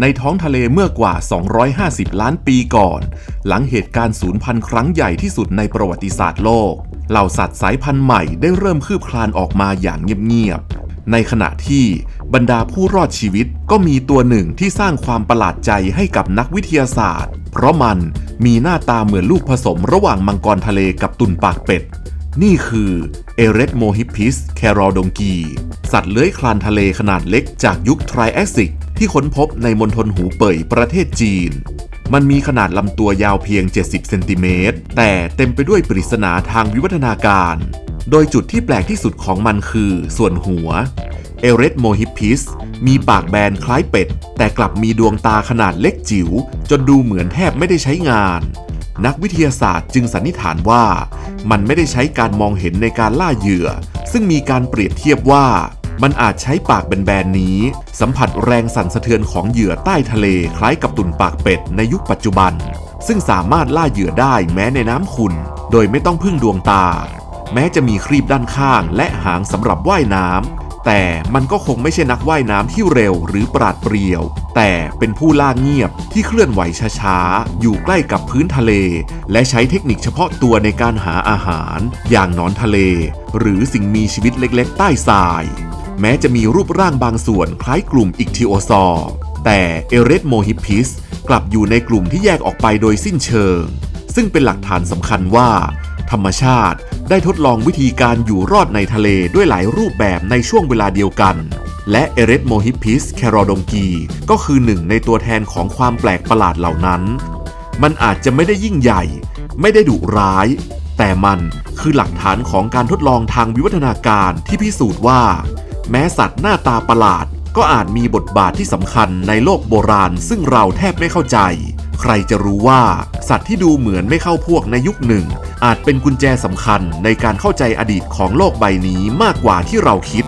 ในท้องทะเลเมื่อกว่า 250 ล้านปีก่อน หลังเหตุการณ์สูญพันธุ์ครั้งใหญ่ที่สุดในประวัติศาสตร์โลก เหล่าสัตว์สายพันธุ์ใหม่ได้เริ่มคืบคลานออกมาอย่างเงียบๆ ในขณะที่บรรดาผู้รอดชีวิตก็มีตัวหนึ่งที่สร้างความประหลาดใจให้กับนักวิทยาศาสตร์ เพราะมันมีหน้าตาเหมือนลูกผสมระหว่างมังกรทะเลกับตุ่นปากเป็ด นี่คือเอเรตโมฮิปพิสแครอดงกี สัตว์เลื้อยคลานทะเลขนาดเล็กจากยุคไทรแอสซิก ที่ค้นพบในมณฑลหูเป่ยประเทศจีน มันมีขนาดลำตัวยาวเพียง 70 เซนติเมตร แต่เต็มไปด้วยปริศนาทางวิวัฒนาการ โดยจุดที่แปลกที่สุดของมันคือส่วนหัว เอเรตโมฮิพิสมีปากแบนคล้ายเป็ด แต่กลับมีดวงตาขนาดเล็กจิ๋ว จนดูเหมือนแทบไม่ได้ใช้งาน นักวิทยาศาสตร์จึงสันนิษฐานว่า มันไม่ได้ใช้การมองเห็นในการล่าเหยื่อ ซึ่งมีการเปรียบเทียบว่า มันอาจใช้ปากแบนๆนี้ สัมผัสแรงสั่นสะเทือนของเหยื่อใต้ทะเลคล้ายกับตุ่นปากเป็ดในยุคปัจจุบัน ซึ่งสามารถล่าเหยื่อได้แม้ในน้ำขุ่นโดยไม่ต้องพึ่งดวงตา แม้จะมีครีบด้านข้างและหางสำหรับว่ายน้ำแต่มันก็คงไม่ใช่นักว่ายน้ำที่เร็วหรือปราดเปรียว แต่เป็นผู้ล่าเงียบที่เคลื่อนไหวช้าๆ อยู่ใกล้กับพื้นทะเล และใช้เทคนิคเฉพาะตัวในการหาอาหาร อย่างหนอนทะเล หรือสิ่งมีชีวิตเล็กๆ ใต้ทราย แม้จะมีรูปร่างบางส่วนคล้ายกลุ่มอิกทิโอซอร์แต่เอเรตโมฮิปพิสกลับอยู่ในกลุ่มที่แยกออกไปโดยสิ้นเชิง ซึ่งเป็นหลักฐานสำคัญว่า ธรรมชาติได้ทดลองวิธีการอยู่รอดในทะเลด้วยหลายรูปแบบในช่วงเวลาเดียวกัน และเอเรตโมฮิปพิสแครอดงกีก็คือหนึ่งในตัวแทนของความแปลกประหลาดเหล่านั้น มันอาจจะไม่ได้ยิ่งใหญ่ ไม่ได้ดุร้าย แต่มันคือหลักฐานของการทดลองทางวิวัฒนาการที่พิสูจน์ว่า แม้สัตว์หน้าตาประหลาด ก็อาจมีบทบาทที่สำคัญในโลกโบราณ ซึ่งเราแทบไม่เข้าใจ ใครจะรู้ว่า สัตว์ที่ดูเหมือนไม่เข้าพวกในยุคหนึ่ง อาจเป็นกุญแจสำคัญในการเข้าใจอดีตของโลกใบนี้มากกว่าที่เราคิด